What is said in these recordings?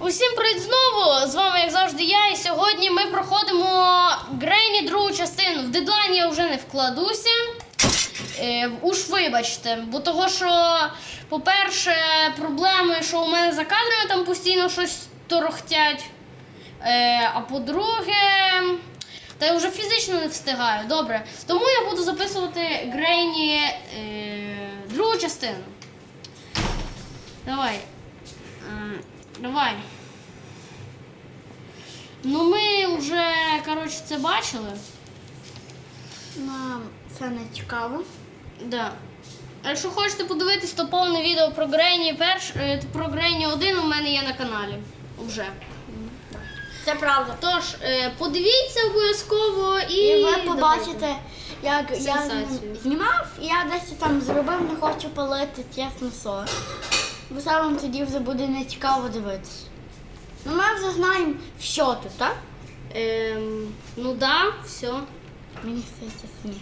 Усім привіт знову! З вами, як завжди, я. І сьогодні ми проходимо Грені другу частину. В дедлайн я вже не вкладуся. Е, уж вибачте. Бо того, що, по-перше, проблеми, що у мене за кадрами там постійно щось торохтять. Е, а по-друге, та я вже фізично не встигаю. Добре. Тому я буду записувати Грені е, другу частину. Давай. Давай. Ну ми вже, коротше, це бачили. Нам це не цікаво. Да. Якщо хочете подивитись, то повне відео про Грені перш, е, про Грені 1 у мене є на каналі. Вже. Це правда. Тож, е, подивіться обов'язково і. І ви побачите, як я знімав, і я десь там зробив, не хочу палити, чесно слово. Бо саме тоді вже буде не цікаво дивитися. Ну ми вже знаємо, що тут, так? Ем, ну да, все. Мені здається, ні.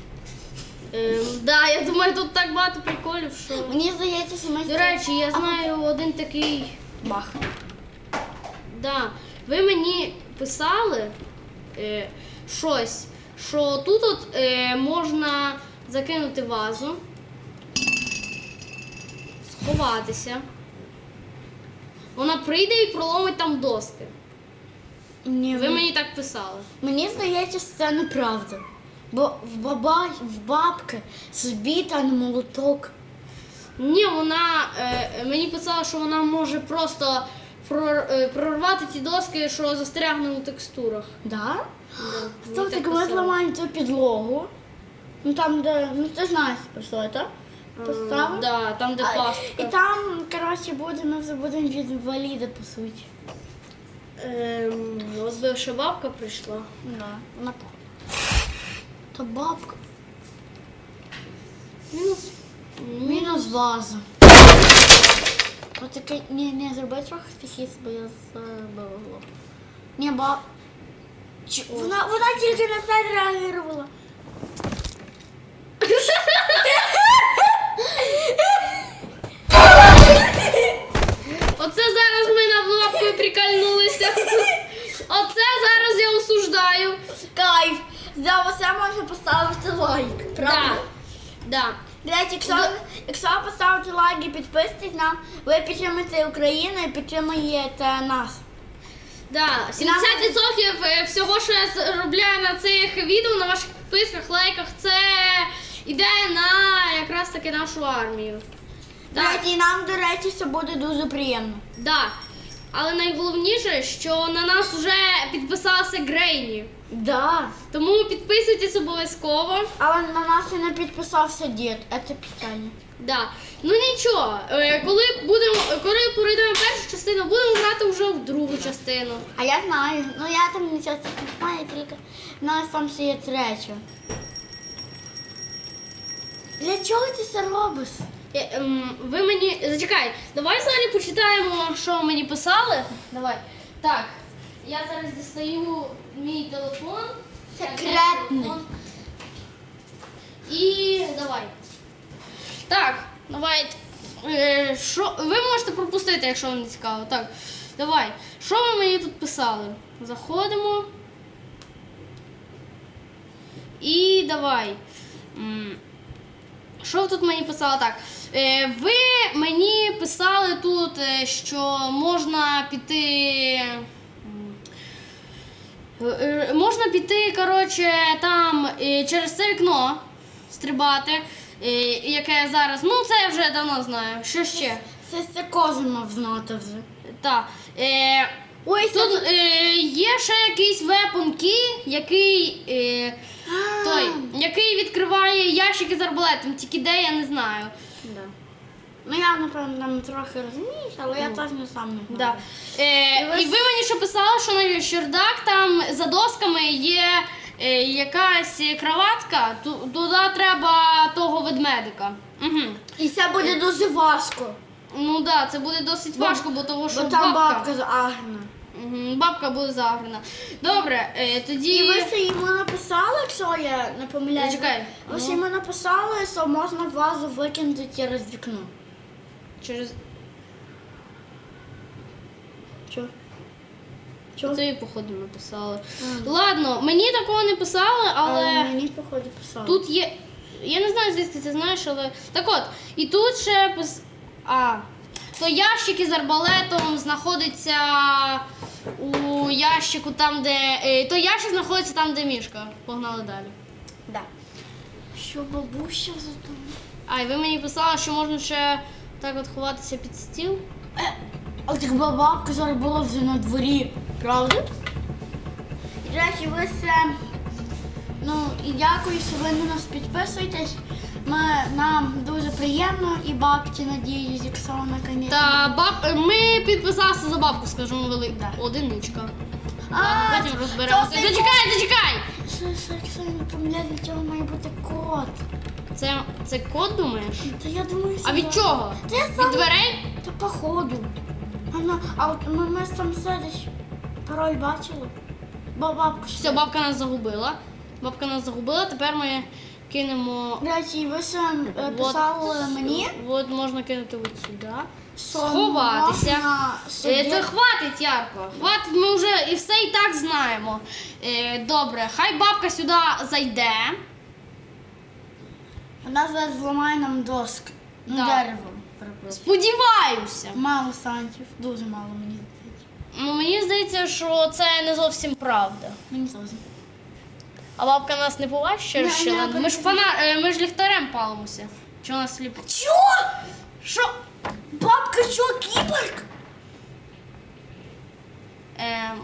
Ем, да, я думаю, тут так багато приколів, що. Мені здається, що ми До речі, я знаю один такий. бах. Да. Ви мені писали е, щось, що тут от, е, можна закинути вазу, сховатися. Вона прийде і проломить там доски. Ні, Ви мені так писали. Мені здається, що це неправда. Бо в баба в бабки збіта на молоток. Ні, вона е, мені писала, що вона може просто прор- е, прорвати ті доски, що застрягли у текстурах. Да? Да, Стоп, мені так ми писали. зламаємо цю підлогу. Ну там, де, ну ти знаєш про що, так? Поставив? Да, там, де А, пастка. І там, коротше, буде, вже будемо від інваліда, по суті. Ем, от би ще бабка прийшла. Да. Вона походу. Та бабка. Мінус. Мінус ваза. Отакий, ні, ні, зроби трохи фіхіс, бо я забила голову. Ні, ба... Чи- Вона, вона тільки на це реагувала. Оце зараз ми над лапкою прикольнулися. Оце зараз я осуждаю. Кайф! За усе можна поставити лайк, правда? Да. Да. До речі, якщо, якщо ви поставите лайк і підписуйтесь нам, ви підтримуєте Україну і підтримуєте нас. Да. 70% е, всього, що я заробляю на цих відео, на ваших підписках, лайках, це йде на якраз таки нашу армію. Да. і нам, до речі, це буде дуже приємно. Да. Але найголовніше, що на нас вже підписалася Грейні. Да. Тому підписуйтесь обов'язково. Але на нас і не підписався дід. Це печально. Да. Ну нічого, е, коли будемо, коли пройдемо першу частину, будемо грати вже в другу частину. А я знаю. Ну я там нічого не знаю, тільки в нас там ще є третя. Для чого ти це робиш? Е, ем, Ви мені. Зачекай, давай взагалі почитаємо, що мені писали. Давай. Так, я зараз дістаю мій телефон. Секретний. І давай. Так, давай. Е, Що, ви можете пропустити, якщо вам не цікаво. Так, давай. Що ви мені тут писали? Заходимо. І давай. Що ви тут мені писали? Так. Е, ви мені писали тут, е, що можна піти. Е, е, Можна піти, коротше, там е, через це вікно стрибати, яке зараз. Ну, це я вже давно знаю. Що ще? Це це кожен мав знати вже. Так. Ой, Тут е, є ще якийсь key, який, е, той, який відкриває ящики з арбалетом, тільки де я не знаю. Ну я, напевно, там трохи розумієш, але я точно сам не знаю. Да. Е, І ви мені ще писали, що на чердак там за досками є е, якась кроватка, ту- туди треба того ведмедика. Угу. І це буде дуже важко. Ну так, да, це буде досить важко, бо того, що Бо там бабка, бабка загна. Мгм, бабка буде заграна. Добре, е, тоді. І ви ще йому написали, якщо я не помиляюсь. Зачекай, Ви ще ну. йому написали, що можна вазу викинути через вікно. Через Що? Чого? Це походу написали. А. Ладно, мені такого не писали, але. Але мені походу писали. Тут є. Я не знаю, звідки ти знаєш, але. Так от, і тут ще пис... А. То ящики з арбалетом знаходиться у ящику там, де. е, То ящик знаходиться там, де мішка. Погнали далі. Да. Що бабуся за? А, і ви мені писали, що можна ще так от ховатися під стіл. А так бабка зараз була вже на дворі, правда? І, До речі, ви все. Ну і дякую, що ви на нас підписуєтесь. Ми, нам дуже приємно і бабці, надіюсь, якщо вона, звісно. Та баб... ми підписалися за бабку, скажімо, вели. Одиничка. А, Потім розберемося. Зачекай, зачекай! Що, що, я не помиляю, від цього має бути код. Це, це код, думаєш? Та я думаю, А від чого? Це Від сам. дверей? Та походу. А, ну, а от ми, ми там сидиш. Пароль бачили? Бо бабка Все, бабка нас загубила. Бабка нас загубила, тепер ми кинемо. До речі, ви ще е, писали мені, От можна кинути от сюди. що Сховатися. можна Е, Це хватить, Ярко. Хватить, ми вже і все і так знаємо. Е, добре, хай бабка сюди зайде. Вона зараз зламає нам доск. Ну, Да. дерево. перепрошую. Сподіваюся. Мало сантів, дуже мало мені здається. Ну, мені здається, що це не зовсім правда. Мені зовсім. А бабка нас не побачить Не, через не. Ми ж фана... е, ми ж ліхтарем палимося. Чи у нас сліпить? Чо? Що? Бабка що, кіборг? Ем,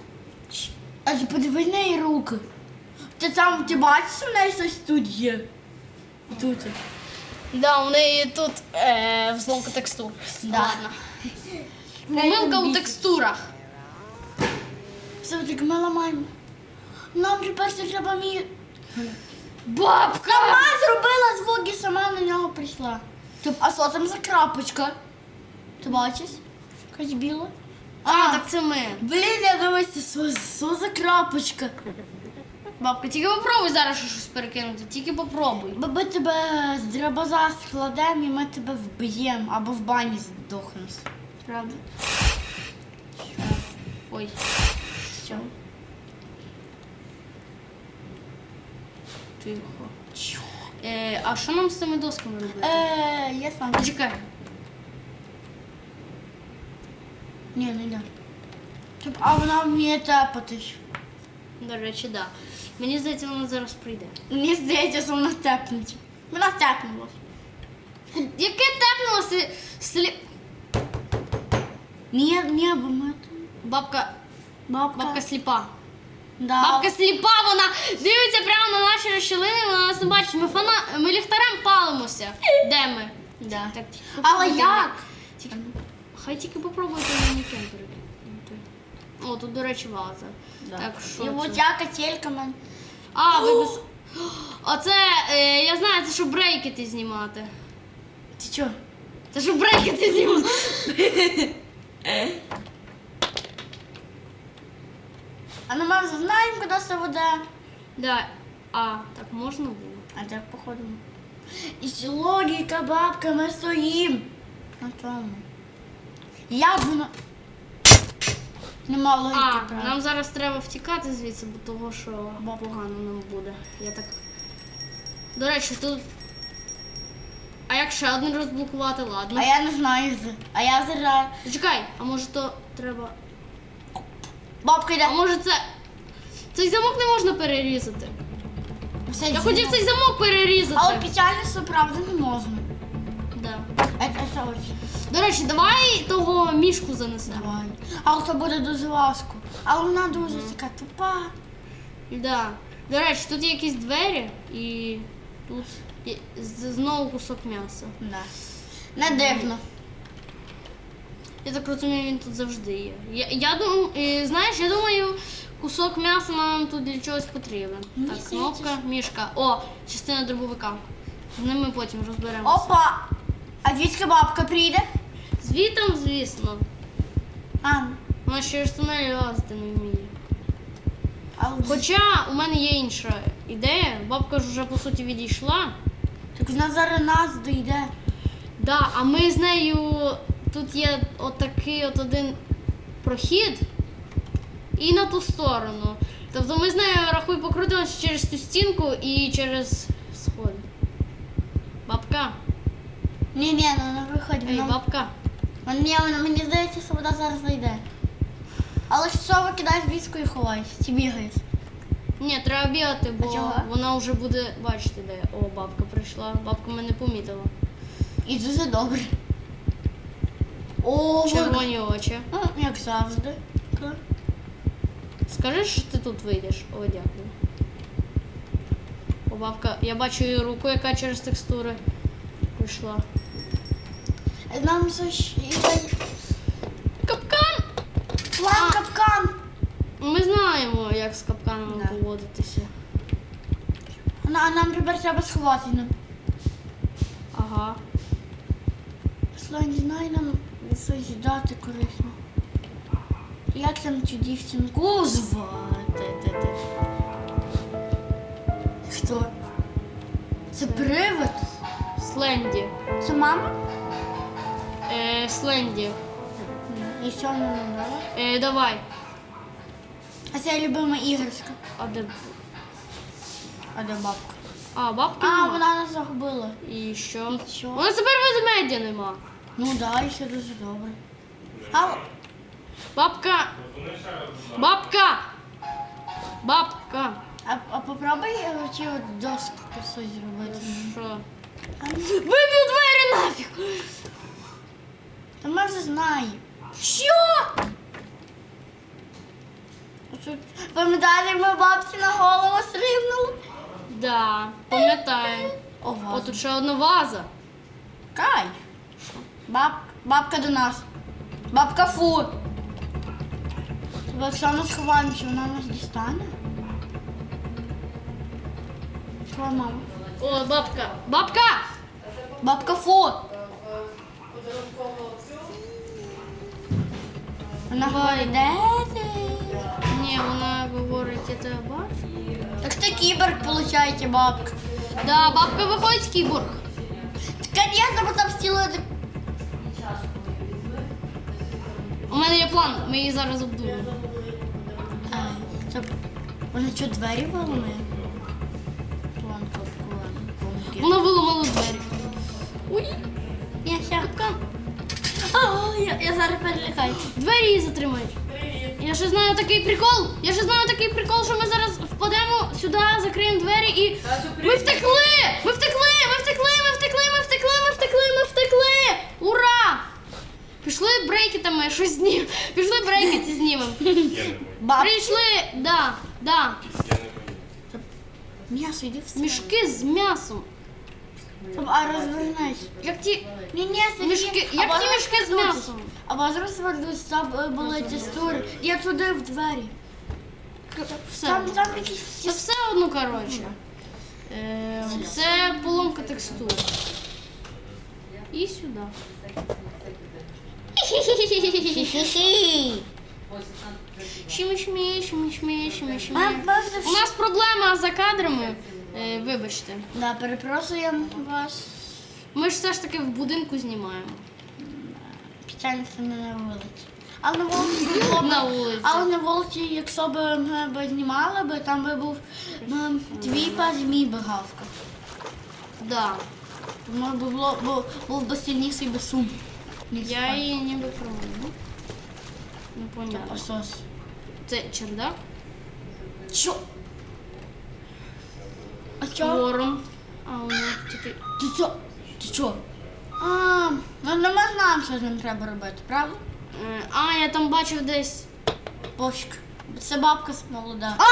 А ти подивись на її руки. Ти там, ти бачиш, у неї щось тут є? Тут. да, у неї тут е, взломка текстур. Да. Ладно. Помилка у текстурах. Все, так ми ламаємо. Нам тепер це треба мій. Бабка! Сама зробила звук і сама на нього прийшла. Тип, а що там за крапочка? Ти бачиш? Якась біла? А, так це ми. Блін, я що, що за крапочка? Бабка, тільки попробуй зараз щось перекинути, тільки попробуй. Бо ми тебе з драбаза складемо і ми тебе вб'ємо або в бані здохнемо. Правда? Ой. Що? Тихо. Е, а що нам з цими досками робити? Е, я сам. Чекай. Ні, не йде. Тип, а вона вміє тепатись. До речі, да. Мені здається, вона зараз прийде. Мені здається, що вона тепнеться. Вона тепнулась. Яке тепнулося слі... Ні, ні, бо ми. Бабка. Бабка. Бабка сліпа. Да. Бабка сліпа, вона дивиться прямо на наші розщелини, вона нас не бачить. Ми фана... ми ліхтарем палимося. Де ми? Да. Так, Але як? Тільки... Хай тільки попробуйте манікен перекинути. О, тут, до речі, ваза. Так, що І це? от я котелька мен. А, ви без... Оце, е, я знаю, це щоб брейкети знімати. Ти чо? Це щоб брейкети знімати. А ну ми знаємо, куди це веде. Да. А, так можна було? А так походимо. І логіка, бабка, ми стоїмо. На тому. Як воно. Нема логіки, А, правда. нам зараз треба втікати звідси, бо того, що погано нам буде. Я так. До речі, тут. А як ще один розблокувати, ладно. А я не знаю. з- А я зараз. Чекай, а може то треба. Бабка йде. А може це. Цей замок не можна перерізати. Все Я хотів цей замок перерізати. Але печально, що правда не можна. Да. Це, це ось. До речі, давай того мішку занесемо. Давай. Але це буде дуже важко. Але вона дуже така тупа. Да. До речі, тут є якісь двері і тут є з- знову кусок м'яса. Да. Не дивно. Я так розумію, він тут завжди є. Я, я дум, е, знаєш, я думаю, кусок м'яса нам тут для чогось потрібен. Мені так, здається, кнопка, мішка. О, частина дробовика. З ними потім розберемося. Опа! А звідки бабка прийде? Звітом, звісно. А, Вона ще ж тунелі лазити не вміє. але Хоча у мене є інша ідея. Бабка ж вже по суті відійшла. так вона зараз нас дійде. Да, а ми з нею тут є отакий от один прохід. і на ту сторону. Тобто ми з нею рахуй покрутимося через ту стінку і через сходи. Бабка, Ні, ні, ну на виході. ей, Воно... бабка. Мені, мені здається, що вода зараз зайде. Але що викидаєш віску і ховаєш? Чи бігаєш? Ні, треба бігати, бо А чого? вона вже буде бачити, де. О, бабка прийшла. Бабка мене помітила. І дуже добре. О, ви- Червоні очі. Ну, як завжди. Скажи, що ти тут вийдеш. О, дякую. О, бабка, я бачу її руку, яка через текстури прийшла. Нам ж Капкан! план капкан. Ми знаємо, як з капканом Да. поводитися. Ну, А нам тепер треба сховати. Ну, Ага. Слайд, знай нам щось дати корисно. Як там цю дівчинку звати? Хто? Це привид? Сленді. Це мама? Е, Сленді. І що вона нам дала? Е, давай. А це любима іграшка. А де. А де бабка? А, бабки А, нема. вона нас загубила. І що? І що? Вона тепер ведмедя нема. Ну да, і все дуже добре. А, Бабка! Бабка! Бабка! а, а попробуй е, от доску щось зробити. Що? Вибив двері нафіг! Та ми вже знаємо. Що? Пам'ятаєте, ми бабці на голову стрибнули? Да, пам'ятаю. О, О, тут ще одна ваза. Кай. Баб, бабка до нас. Бабка фу. Якщо ми сховаємося, вона нас дістане. Що, мама? О, бабка. Бабка! Бабка фу. Вона говорить, де ти? Ні, вона говорить, я тебе бачу. Так ти кіберг, виходить, бабка. Да, бабка виходить з кіборг. Конечно, бо там стілити. У мене є план, ми її зараз обдуємо. Це... Вона що, двері виламає? План капкан. Вона виламала двері. Ой, Я. А, я, я зараз перелякаюся. двері її затримають. Я ще знаю такий прикол. Я ще знаю такий прикол, що ми зараз впадемо сюди, закриємо двері і. Ми втекли! Ми втекли! Ми втекли! Ми втекли! Ми втекли! Ми втекли! Ми втекли! Ура! Пішли брейкетами щось знімемо. Пішли брейкети знімемо. Прийшли, да, да. М'ясо, йди все. Мішки з м'ясом. А розвернись. Як ті Ні, ні, сиді. мішки, як ті мішки з м'ясом. Або розвернусь, там е, були текстури. Я туди в двері. Все. Там, там якісь... Це все одно, коротше. Е, це поломка текстур. І сюди. У нас проблема за кадрами. Е, вибачте. Да, перепрошуємо вас. Ми ж все ж таки в будинку знімаємо. Спеціально це не на вулиці. Але на вулиці було б- На вулиці. Але на вулиці, якщо б ми б знімали, би, там би був м, твій пес мій би гавкав. Да. Тому би було, бу- був би сильніший би сум. ніж Я її ніби промовлю. Ну, понятно. Осос. Це чердак. Чо? А чо? Ворон. А у. Ти чо? Ти чо? А, ну, ну ми знаємо, що з ним треба робити, правда? А, я там бачив десь. Пофіг. Це бабка молода. А!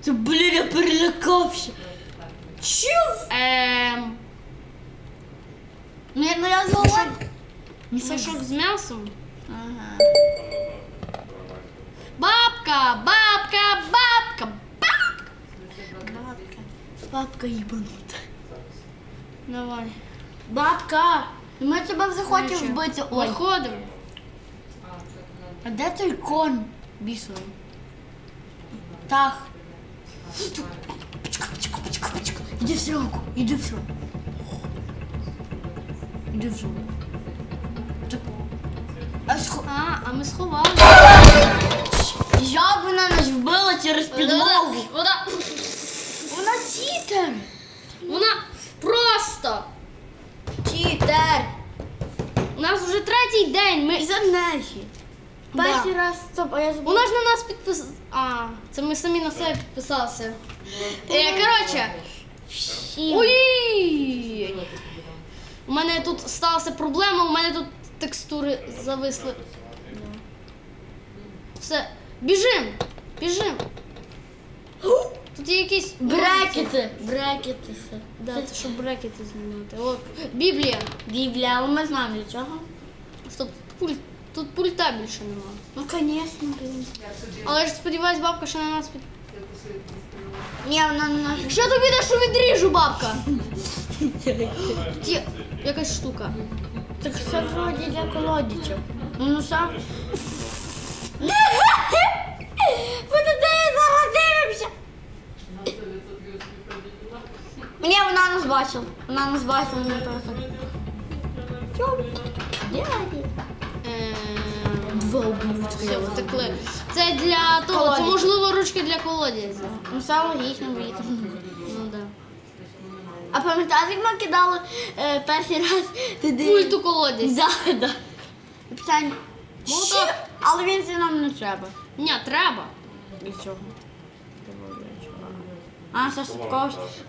Це, блін, я перелякався. Чув? Ем, Ну, я, ну я зголодна. мішок з м'ясом. Ага. Бабка, бабка, бабка, бабка. Бабка. Бабка їбанута. Давай. Бабка, ми тебе захотів Нічого. вбити. Виходимо. А де той кон бісовий? Так. Почекай, почекай, почекай, почекай. Іди в сроку, іди в сроку. Іди в сроку. А, схо... А, а ми сховалися. Жабина нас вбила через підлогу. Вона, Вона тітер. вона просто Вітер! У нас вже третій день, ми за неї. Перший раз стоп, а я забула. Вона ж на нас підписала. А, це ми самі на себе підписалися. Е, коротше. Ой! У мене тут сталася проблема, у мене тут текстури зависли. Все, біжим! Біжим! Тут є якісь. Брекети. Брекети. все. Да, це щоб брекети знімати. О, Біблія. Біблія, але ми знаємо для чого. Стоп, пульт. Тут пульта більше немає. Ну, звісно, блін. Але ж сподіваюсь, бабка ще на нас під. Ні, вона не наша. Що тобі те, що відріжу, бабка? Тут є якась штука. Так це вроді для колодічів. Ну, ну сам. Ви туди зараз дивимося. Ні, вона нас бачила. Вона нас бачила, вона просто. Чому? Дяді. Ем, Два втекли. Це для того, це Колодязь. можливо ручки для колодязя. Ну, все логічно, вийти. Ну да. А пам'ятаєш, як ми кидали е, перший раз туди? Пульт у колодязь. Да, да. Питання. Молоток. «Що?» Але він це нам не треба. Ні, треба. Для чого? А, це щоб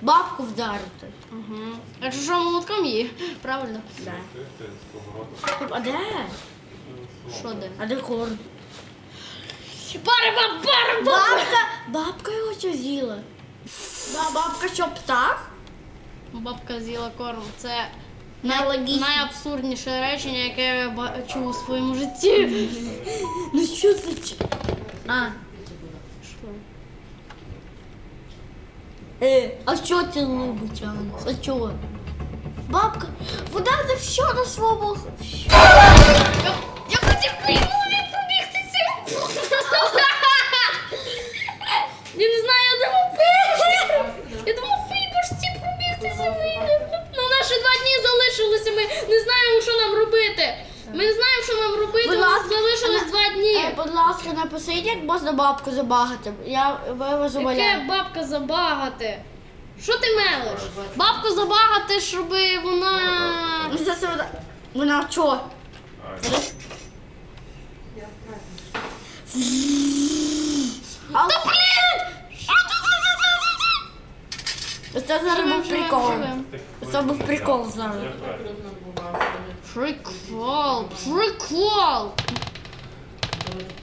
бабку вдарити. Угу. Якщо що молотком її, правильно? Да. А де? Що де? А де корм? Барба, барба! Бабка, бабка його що з'їла? Да, бабка що, птах? Бабка з'їла корм. Це Нелогічно. найабсурдніше речення, яке я бачу у своєму житті. Ну що це? чи- А, Що? Е, а що це любить, Анна? А чого? Бабка, вода це все на своєму. Я, хотів приймові пробігти цим. Я не знаю, я думав, я думав, фейбошці пробігти землі. Ну, у нас ще два дні залишилося, ми не знаємо, що нам робити. Ми не знаємо, що нам робити, у нас залишилось будь ласка, напишіть, як можна бабку забагати. Я вивезу Яке валяю. бабка забагати? Що ти мелиш? Бабку забагати, щоб вона. Ну, це вона. Вона що? Та блін! Це зараз був прикол. Це був прикол зараз. Прикол, прикол.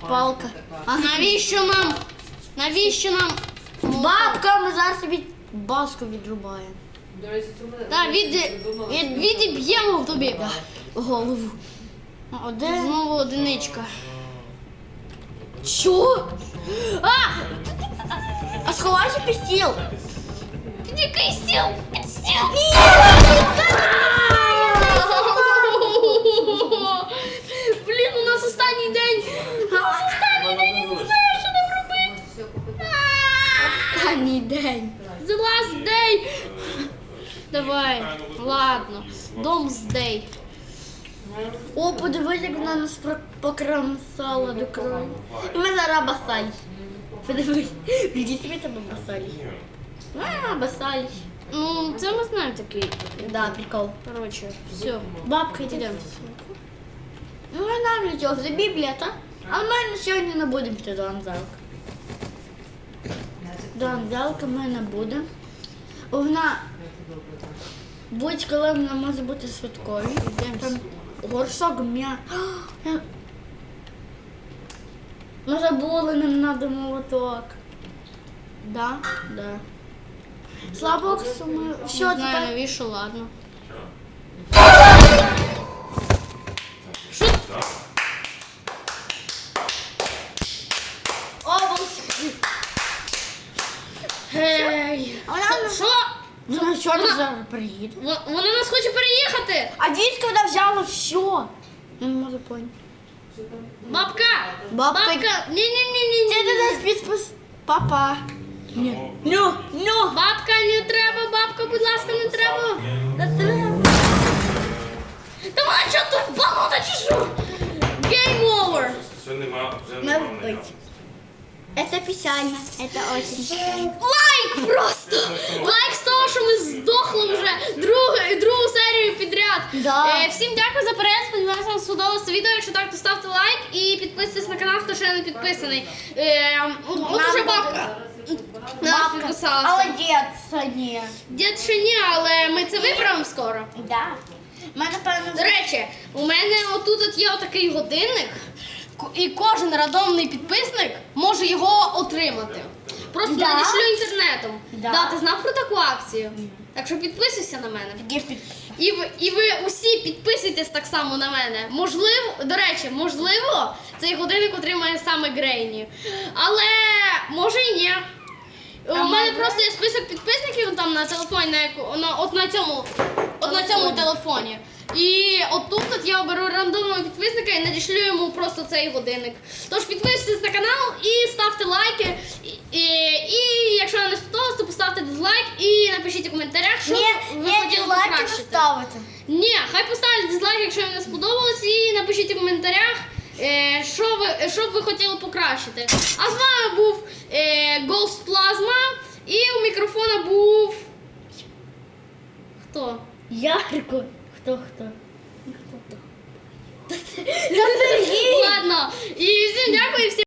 Палка. А навіщо нам? Навіщо нам? Бабка, ми зараз собі баску відрубаємо. Так, від, від, відіб'ємо в тобі. Голову. А? Знову одиничка. Що? А! А сховайся під стіл. Під який стіл? Під стіл! Нас останній день. У нас останній день, я не знаю, що нам робити. Останній день. The last day. Давай, ладно. Dom's О, подивись, як вона нас про- покромсала до крові. І ми зараз басаль. Подивись. Іди собі тебе басаль. А, басаль. Ну, це ми знаємо такий. Да, прикол. Коротше, все. Бабка, йди. Йдемо. Ну, нам для Біблія, так? А ми на сьогодні не будемо йти до Анзелки. До Анзелки ми не будемо. Вона будь-коли вона може бути швидкою. Там горшок м'я. Ми забули, нам треба молоток. Да? Да. Слава Богу, що ми все Не знаю тепер. навіщо, ладно. Область. Гей. А вона Що? Вона що Вона- зараз приїде? Во- Вона нас хоче переїхати. А дітка вона взяла все. Не можу поняти. Бабка! Бабка- Бабка! Ні-ні-ні-ні. Ти до нас підпис. Папа. Ні. Ну, ну. Бабка, не треба, бабка, будь ласка, не треба. Не треба. Та вона що тут впанута чи що? Game over. Все нема, вже нема. Это печально. Это очень печально. Лайк! просто! Лайк з того, що ми здохли вже другу, другу серію підряд. Да. Е, всім дякую за перегляд. Сподіваюся, вам сподобалося відео. Якщо так, то ставте лайк і підписуйтесь на канал, хто ще не підписаний. Е, от уже бабка. на нас Бабка. підписалася. Але дід сьогодні. Дід ще ні, але ми це виправимо скоро. Да. Ми, напевно, До речі, у мене отут от є отакий годинник, і кожен рандомний підписник може його отримати. Просто Да? надішлю інтернетом. Да. Да, ти знав про таку акцію? Так що підписуйся на мене. І ви, і ви усі підписуйтесь так само на мене. Можливо, до речі, можливо, цей годинник отримає саме Грейні. Але може і ні. У мене просто є список підписників там на телефоні, на, яку- на, от на цьому, от на цьому телефоні. І отут от я оберу рандомного підписника і надішлю йому просто цей годинник. Тож підписуйтесь на канал і ставте лайки. І, і, і якщо вам не сподобалось, то поставте дизлайк і напишіть у коментарях, що Ні, ви ні, хотіли лайки покращити. поставити. Ні, хай поставлять дизлайк, якщо їм не сподобалось, і напишіть у коментарях, е, що ви, що б ви хотіли покращити. А з вами був е, Ghost Plasma, і у мікрофона був. Хто? Ярко. Хто хто? Ладно. І всім дякую, всім.